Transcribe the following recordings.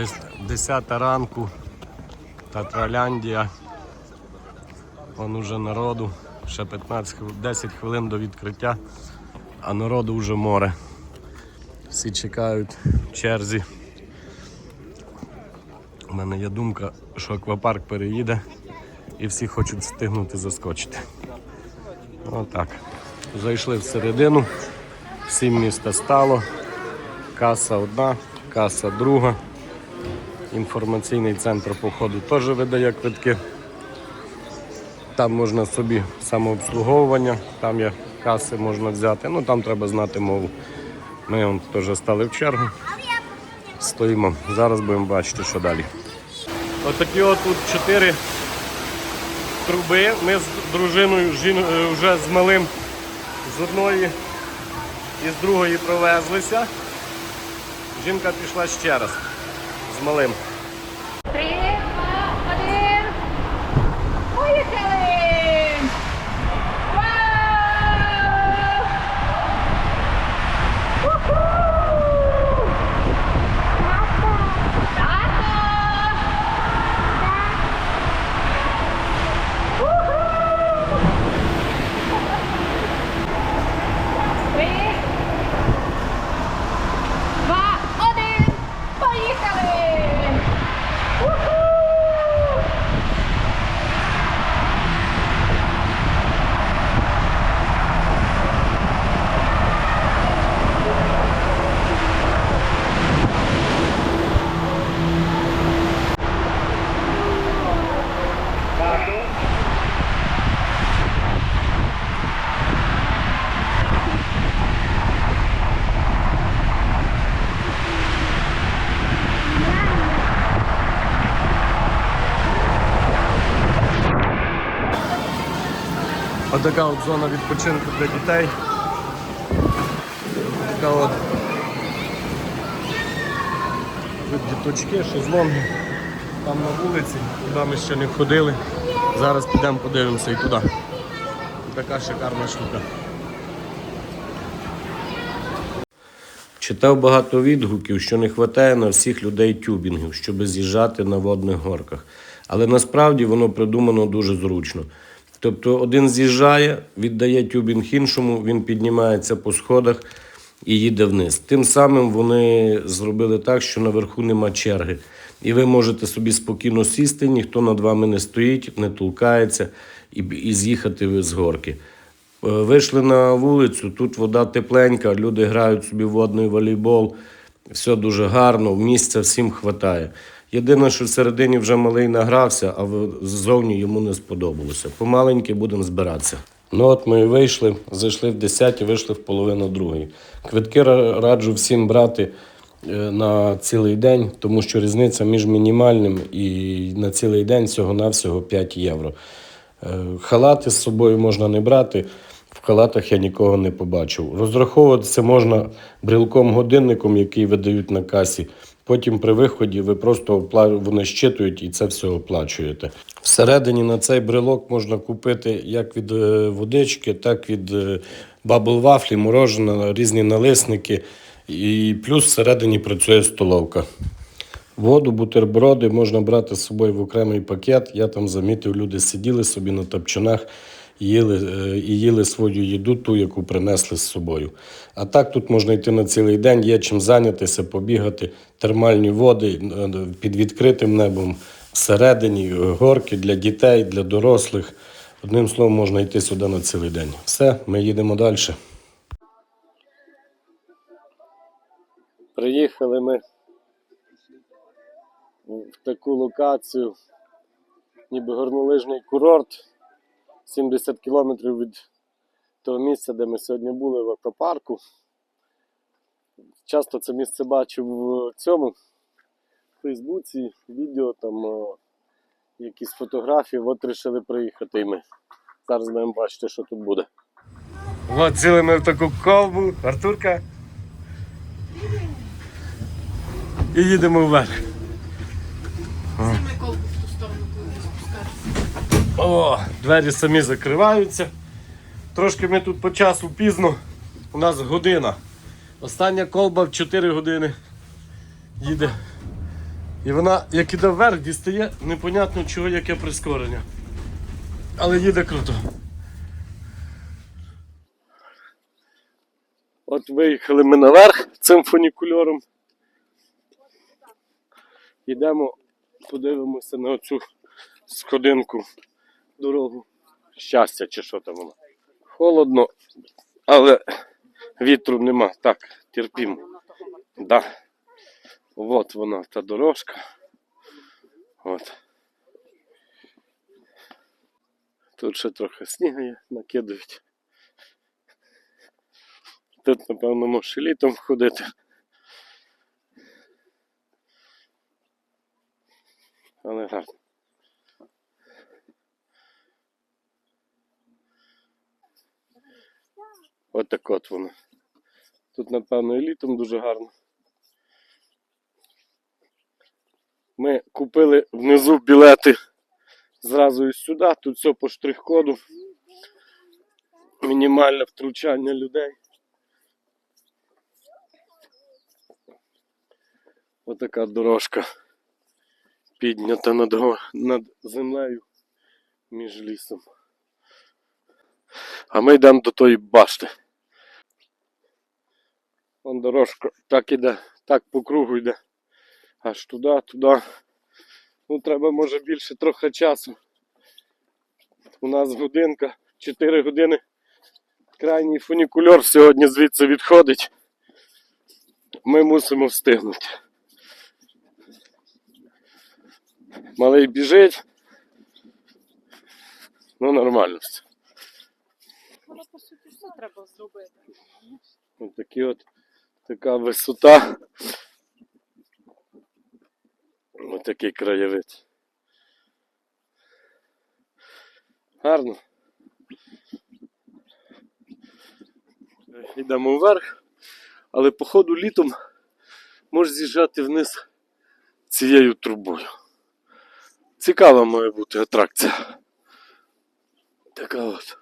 Десь 10 ранку, Татраляндія. Вон уже народу, ще 15 10 хвилин до відкриття, а народу вже море. Всі чекають в черзі. У мене є думка, що аквапарк переїде і всі хочуть встигнути заскочити. Отак. Зайшли всередину, сім міста стало. Каса одна, каса друга. Інформаційний центр походу теж видає квитки. Там можна собі самообслуговування, там є каси можна взяти. Ну там треба знати мову. Ми вон теж стали в чергу. Стоїмо. Зараз будемо бачити, що далі. Отакі от тут чотири труби. Ми з дружиною жін... е, вже з малим з одної і з другої провезлися. Жінка пішла ще раз малим. Отака от зона відпочинку для дітей. Така от тут діточки, шезлонги. Там на вулиці, туди ми ще не ходили. Зараз підемо подивимося і туди. Така шикарна штука. Читав багато відгуків, що не вистачає на всіх людей тюбінгів, щоб з'їжджати на водних горках. Але насправді воно придумано дуже зручно. Тобто один з'їжджає, віддає тюбінг іншому, він піднімається по сходах і їде вниз. Тим самим вони зробили так, що наверху нема черги. І ви можете собі спокійно сісти, ніхто над вами не стоїть, не толкається і, і з'їхати ви з горки. Е, Вийшли на вулицю, тут вода тепленька, люди грають собі водний волейбол, все дуже гарно, місця всім вистачає. Єдине, що всередині вже малий награвся, а ззовні йому не сподобалося. Помаленьки будемо збиратися. Ну от ми і вийшли, зайшли в 10 і вийшли в половину другої. Квитки раджу всім брати е, на цілий день, тому що різниця між мінімальним і на цілий день всього-навсього 5 євро. Е, Халати з собою можна не брати. В халатах я нікого не побачив. Розраховуватися можна брелком-годинником, який видають на касі. Потім при виході ви просто вони щитують і це все оплачуєте. Всередині на цей брелок можна купити як від е, водички, так від е, бабл вафлі, морожена, різні налисники. І плюс всередині працює столовка. Воду, бутерброди можна брати з собою в окремий пакет. Я там замітив, люди сиділи собі на топчанах їли, е, і їли свою їду, ту, яку принесли з собою. А так тут можна йти на цілий день, є чим зайнятися, побігати, термальні води е, під відкритим небом, всередині, е, горки для дітей, для дорослих. Одним словом, можна йти сюди на цілий день. Все, ми їдемо далі. Приїхали ми в таку локацію, ніби горнолижний курорт, 70 кілометрів від того місця, де ми сьогодні були в аквапарку. Часто це місце бачив в цьому в Фейсбуці, відео, там якісь фотографії, от вирішили приїхати і ми. Зараз будемо бачити, що тут буде. От сіли ми в таку колбу, Артурка. І їдемо вверх. О, двері самі закриваються. Трошки ми тут по часу пізно. У нас година. Остання колба в 4 години їде І вона, як іде вверх, дістає непонятно чого, яке прискорення. Але їде круто. От виїхали ми наверх цим фунікульором. Йдемо, подивимося на оцю сходинку дорогу. Щастя, чи що там воно. Холодно, але вітру нема. Так, терпімо. Да. От вона та дорожка. От. Тут ще трохи снігу є, накидають. Тут, напевно, можеш і літом ходити. Але гарно. От так от воно. Тут, напевно, і літом дуже гарно. Ми купили внизу білети зразу і сюди. Тут все по штрих-коду. Мінімальне втручання людей. Отака дорожка піднята над, над землею між лісом. А ми йдемо до тої башти. Вон дорожка так іде, так по кругу йде. Аж туди, туди. Ну, треба може більше трохи часу. У нас годинка, 4 години. Крайній фунікульор сьогодні звідси відходить. Ми мусимо встигнути. Малий біжить. Ну, нормально все. Треба зробити. Ось такі от така висота. Ось такий краєвид. Гарно. Йдемо вверх, але походу літом можеш з'їжджати вниз цією трубою. Цікава має бути атракція. Така от.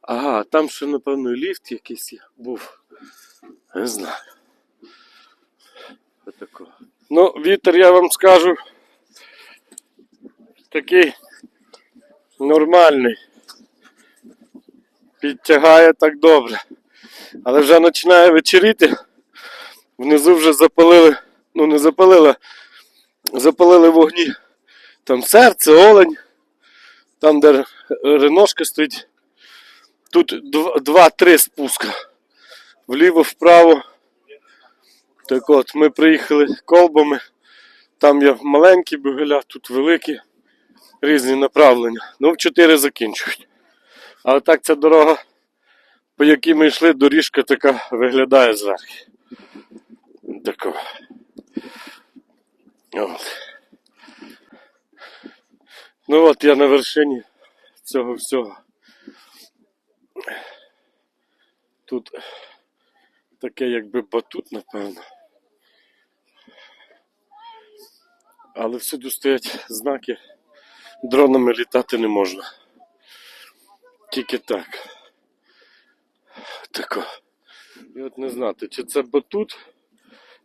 Ага, там ще, напевно, ліфт якийсь був. Не знаю. Отако. Ну, вітер, я вам скажу. Такий нормальний. Підтягає так добре. Але вже починає вечеріти. Внизу вже запалили, ну не запалили, запалили вогні. Там серце, олень, там, де реношка стоїть. Тут дв- два-три спуска. Вліво, вправо. Так от, ми приїхали колбами. Там є маленькі бегеля, тут великі, різні направлення. Ну, в чотири закінчують. Але так ця дорога, по якій ми йшли, доріжка така виглядає зверху. Тако. От. Ну от я на вершині цього всього. Тут таке якби батут, напевно. Але всюди стоять знаки. Дронами літати не можна. Тільки так. Тако. І от не знати, чи це батут,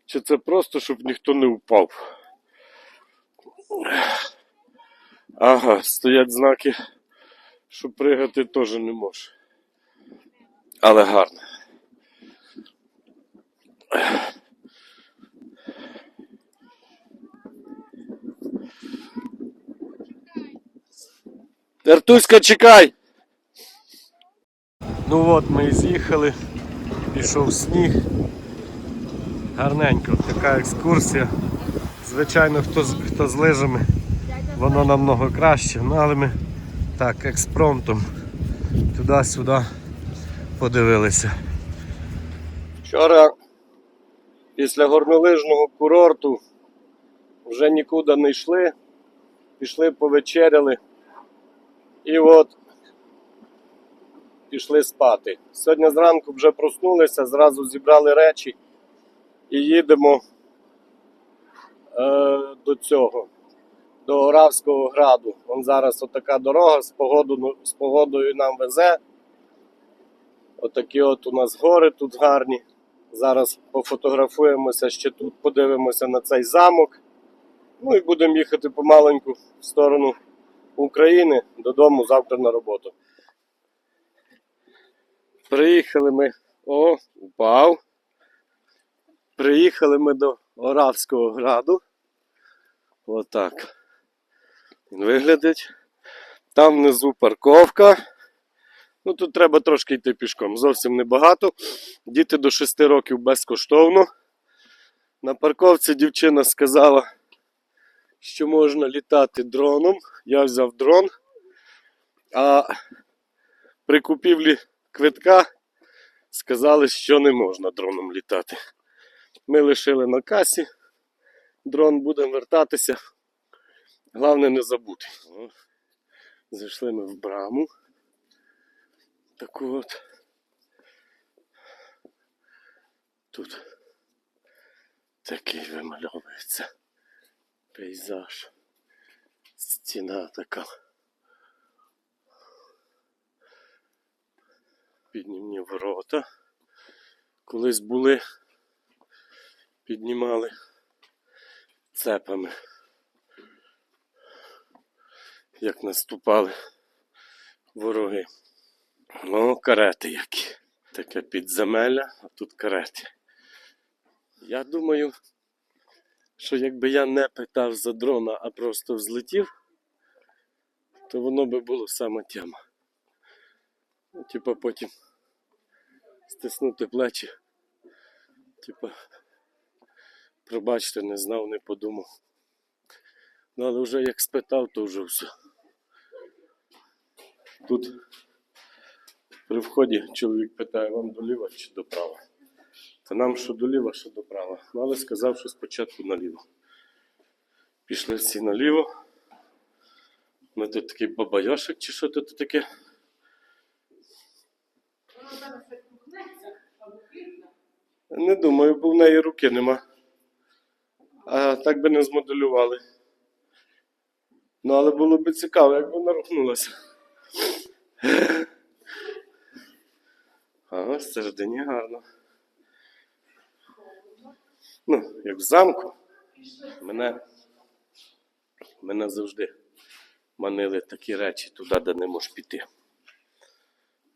чи це просто, щоб ніхто не впав. Ага, стоять знаки, що пригати теж не може. Але гарно. Артуська, чекай! Ну от ми і з'їхали, пішов сніг. Гарненько, така екскурсія. Звичайно, хто хто з лижами, воно намного краще. Ну, але ми так, експромтом туди-сюди подивилися. Вчора після горнолижного курорту вже нікуди не йшли, пішли повечеряли і от пішли спати. Сьогодні зранку вже проснулися, зразу зібрали речі і їдемо е, до цього, до Оравського граду. Вон зараз отака дорога з, погоду, з погодою нам везе. Отакі от у нас гори тут гарні. Зараз пофотографуємося, ще тут подивимося на цей замок. Ну і будемо їхати помаленьку в сторону України додому завтра на роботу. Приїхали ми. О, упав. Приїхали ми до Оравського граду. Отак. Він виглядить. Там внизу парковка. Ну тут треба трошки йти пішком. Зовсім небагато. Діти до 6 років безкоштовно. На парковці дівчина сказала, що можна літати дроном. Я взяв дрон. А при купівлі квитка сказали, що не можна дроном літати. Ми лишили на касі. Дрон будемо вертатися. Головне не забути. Зайшли ми в браму. Таку от. Тут такий вимальовується пейзаж. Стіна така. Піднімні ворота. Колись були, піднімали цепами. Як наступали вороги. Ну, карети які. Таке підземелля, а тут карети. Я думаю, що якби я не питав за дрона, а просто взлетів, то воно би було саме тема. Ну, типа потім стиснути плечі. Типа, пробачте, не знав, не подумав. Ну, але вже як спитав, то вже все. Тут при вході чоловік питає, вам доліва чи доправа? Та нам що доліва, що доправа. Ну, але сказав, що спочатку наліво. Пішли всі наліво. Ми тут такий бабайошик, чи що тут таке? Не думаю, бо в неї руки нема. А так би не змоделювали. Ну, але було б цікаво, як вона рухнулася. Ага, всередині гарно. Ну, як в замку. Мене, мене завжди манили такі речі туди, де не можеш піти.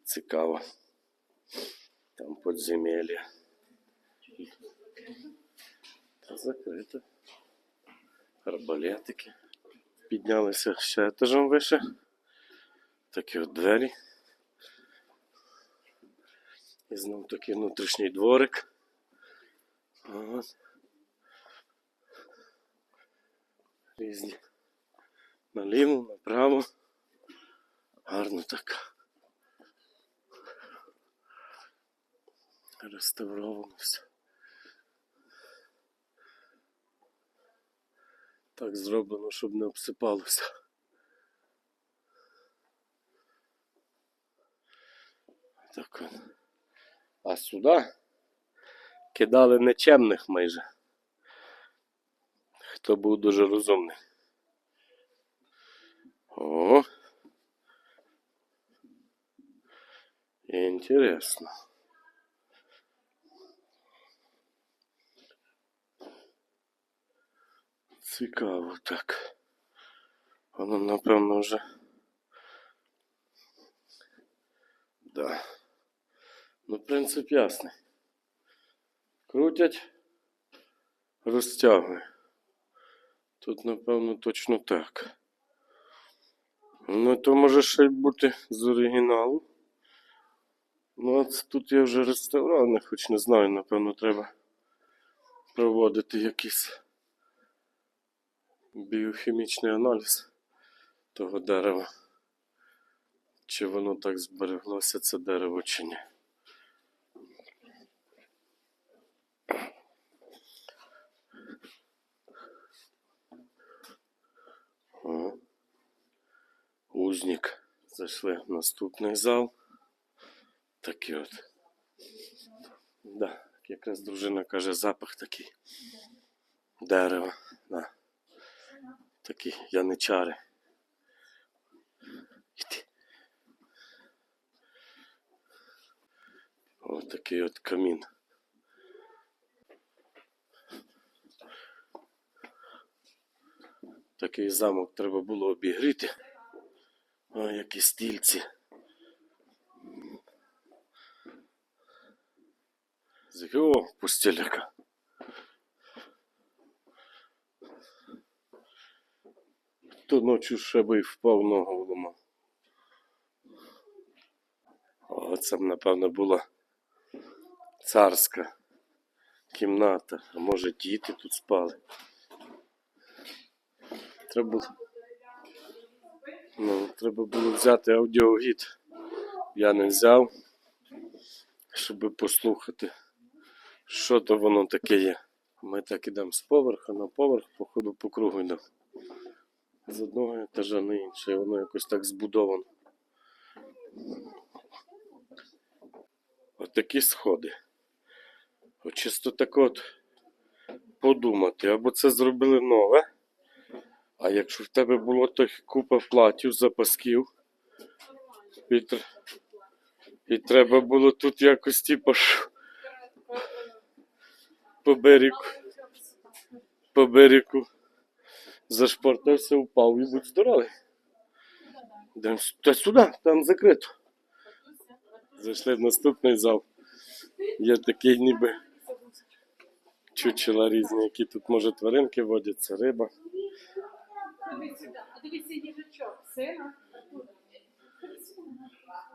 Цікаво. Там подземелля. Та закрито. Арбалетики. Піднялися ще етажом вище. Такі от двері. І знов такий внутрішній дворик. От. Різні. Наліво, направо. Гарно так. Реставровано все. Так зроблено, щоб не обсипалося. Так от. А сюди кидали нечемних майже. Хто був дуже розумний. О. Інтересно. Цікаво так. Воно, напевно, вже. Да. Ну, принцип ясний. Крутять, розтягує. Тут, напевно, точно так. Ну, то може ще й бути з оригіналу. Ну, а тут я вже реставрований, хоч не знаю, напевно, треба проводити якийсь біохімічний аналіз того дерева. Чи воно так збереглося, це дерево, чи ні. О. Узник. Зайшли в наступний зал. Такий от. Да, якраз дружина каже, запах такий. Дерева. Да. Такі яничари. Іди. Ось такий от камін. Такий замок треба було обігріти. О, які стільці. З- О, пустеляка. То ночі ще би й впав ногу ламав. О, це напевно, була царська кімната. А може діти тут спали. Треба. Ну, треба було взяти аудіогід. Я не взяв, щоб послухати, що то воно таке є. Ми так ідемо з поверха на поверх, походу по кругу йдемо. З одного етажа на інший, воно якось так збудовано. Отакі сходи. От чисто так от подумати, або це зробили нове, а якщо в тебе було тих купа платів, запасків, і, і треба було тут якось типу по берегу, по берегу зашпортався, упав і будь здоровий. Та сюди, там закрито. Зайшли в наступний зал. Є такий ніби чучела різні, які тут може тваринки водяться, риба. Дивись сюди. А дивися їжачок. Сина.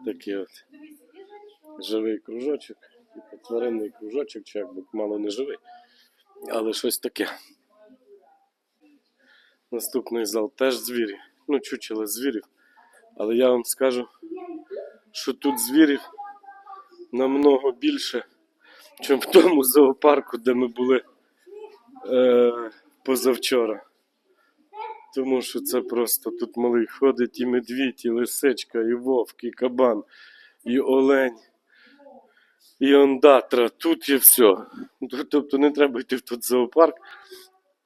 Такий от їжачок. живий кружочок, типу тваринний кружочок, чи якби мало не живий, але щось таке. Наступний зал теж звірі. Ну, чучело звірів. Але я вам скажу, що тут звірів намного більше, ніж в тому зоопарку, де ми були е, позавчора. Тому що це просто тут малий ходить і медвідь, і лисичка, і вовк, і кабан, і олень, і ондатра. Тут є все. Тобто не треба йти в тут зоопарк.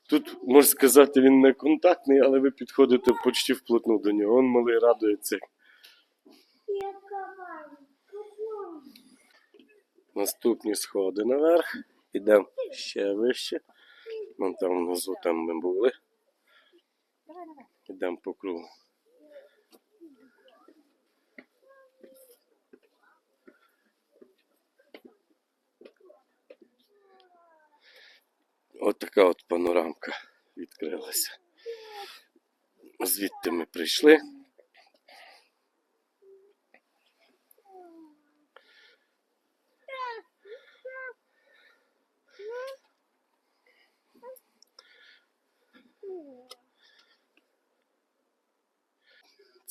Тут, можна сказати, він не контактний, але ви підходите почти вплотну до нього. Он малий радується. Наступні сходи наверх. Ідемо ще вище. Вон там внизу там ми були. Ідемо по кругу. От така от панорамка відкрилася. Звідти ми прийшли.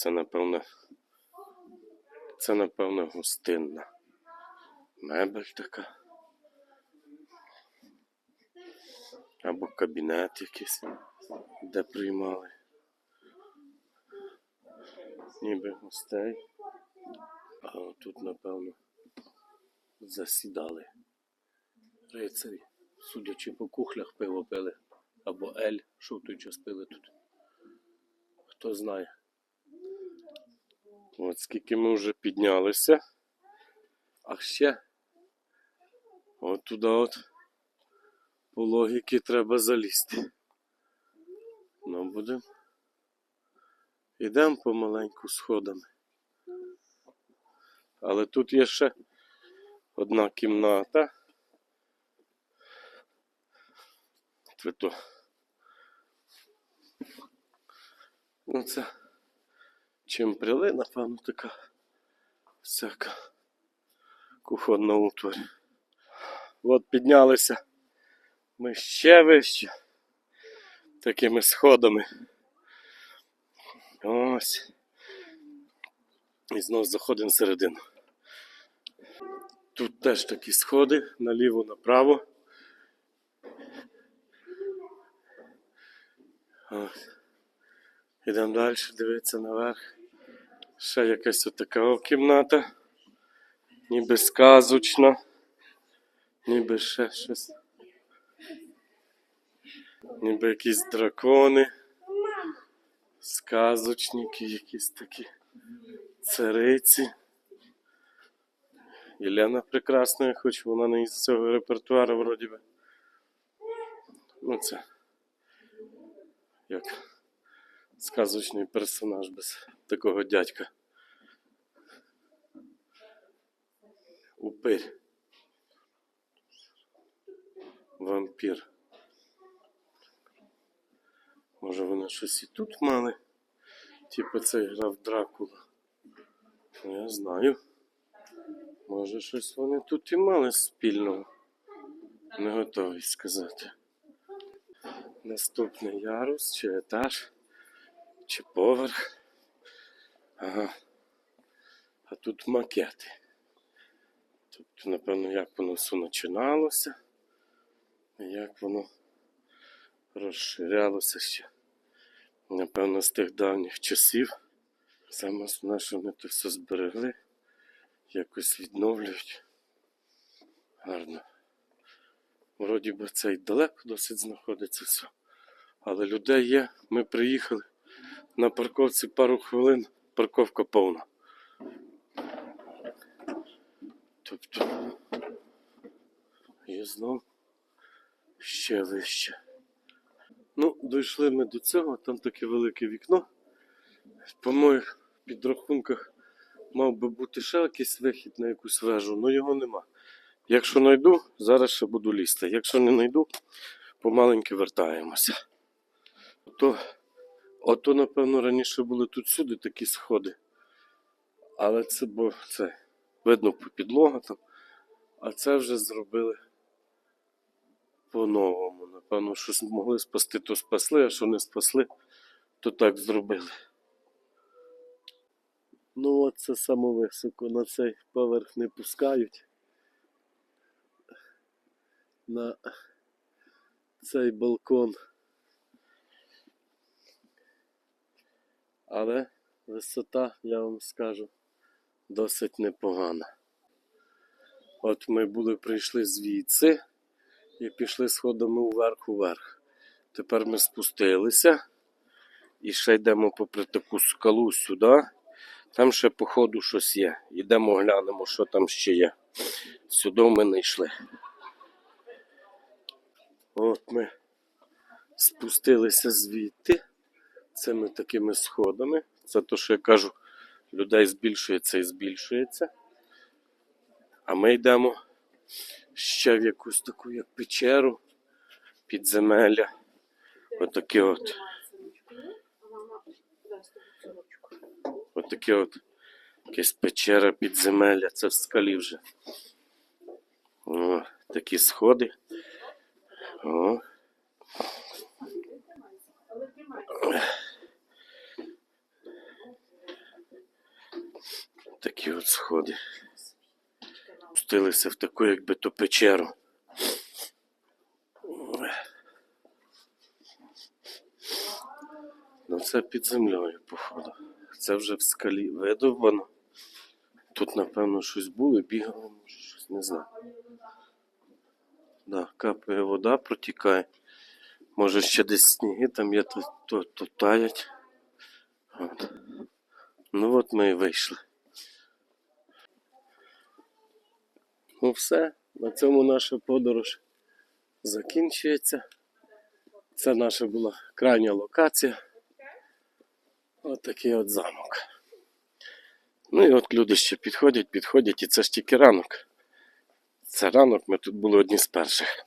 Це напевно. Це напевно гостинна. Мебель така. Або кабінет якийсь, де приймали. Ніби гостей. А тут, напевно, засідали рицарі. Судячи по кухлях, пиво пили. Або ель, що в той час пили тут. Хто знає. От скільки ми вже піднялися. А ще от туди от по логіки треба залізти. Ну, будемо. Ідемо помаленьку сходами. Але тут є ще одна кімната. Це то. Чим прили, напевно, така всяка кухонна утварь. От піднялися ми ще вище такими сходами. Ось. І знов заходимо всередину. Тут теж такі сходи наліво, направо. Ось. Ідемо далі, дивитися наверх. Ще якась отака кімната. Ніби сказочна. Ніби ще щось. Ніби якісь дракони. Сказочники, якісь такі цариці. Єлена прекрасна, хоч вона не із цього репертуару вроді би. Ну це. Як сказочний персонаж без такого дядька. Упирь. Вампір. Може вони щось і тут мали? Типу це грав Дракула. Ну, я знаю. Може щось вони тут і мали спільного. Не готовий сказати. Наступний ярус чи етаж, чи поверх. Ага. А тут макети. Тобто, напевно, як воно все починалося, і як воно розширялося ще. Напевно, з тих давніх часів. Саме основне, що вони то все зберегли, якось відновлюють. Гарно. Вроді би це й далеко досить знаходиться все. Але людей є. Ми приїхали на парковці пару хвилин, парковка повна. Тобто є знов ще вище. Ну, дійшли ми до цього, там таке велике вікно. По моїх підрахунках мав би бути ще якийсь вихід на якусь вежу, але його нема. Якщо знайду, зараз ще буду лізти. Якщо не знайду, помаленьки вертаємося. Ото, ото, напевно, раніше були тут сюди такі сходи. Але це бо це видно по підлога там. А це вже зробили по-новому. Напевно, щось могли спасти, то спасли, а що не спасли, то так зробили. Ну, от це саме високо на цей поверх не пускають. На цей балкон. Але висота, я вам скажу, досить непогана. От ми були, прийшли звідси і пішли сходами вверх уверх. Тепер ми спустилися і ще йдемо попри таку скалу сюди. Там ще, походу, щось є. Йдемо глянемо, що там ще є. Сюди ми не йшли. От ми спустилися звідти. Цими такими сходами. Це то, що я кажу, людей збільшується і збільшується. А ми йдемо ще в якусь таку як печеру, підземелля. Отаке от. Отаке от якась печера підземелля, це в скалі вже. О, такі сходи. О. Такі от сходи. Спустилися в таку, якби то печеру. Ну це під землею, походу. Це вже в скалі видовбано. Тут, напевно, щось було, бігало, може, щось не знаю. Да, капає вода, протікає. Може ще десь сніги там є, то, то, то таять. От. Ну от ми і вийшли. Ну все, на цьому наша подорож закінчується. Це наша була крайня локація. От такий от замок. Ну і от люди ще підходять, підходять, і це ж тільки ранок. Це ранок, ми тут були одні з перших.